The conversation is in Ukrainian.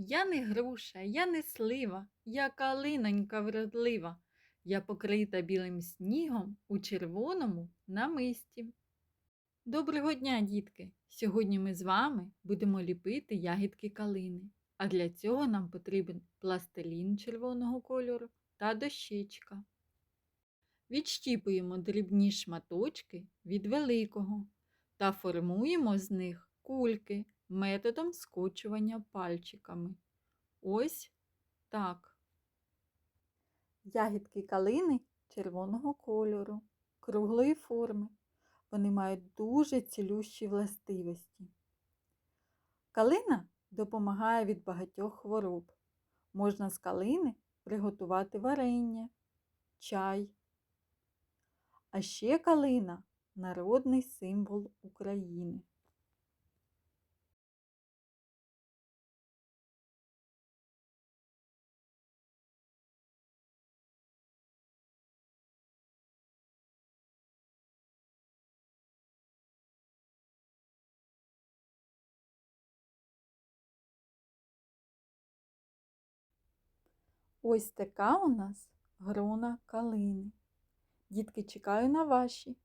Я не груша, я не слива, я калинонька вродлива. Я покрита білим снігом у червоному намисті. Доброго дня, дітки! Сьогодні ми з вами будемо ліпити ягідки калини. А для цього нам потрібен пластилін червоного кольору та дощечка. Відщіпуємо дрібні шматочки від великого та формуємо з них кульки методом скочування пальчиками. Ось так. Ягідки калини червоного кольору, круглої форми. Вони мають дуже цілющі властивості. Калина допомагає від багатьох хвороб. Можна з калини приготувати варення, чай. А ще калина народний символ України. Ось така у нас грона калини. Дітки, чекаю на ваші.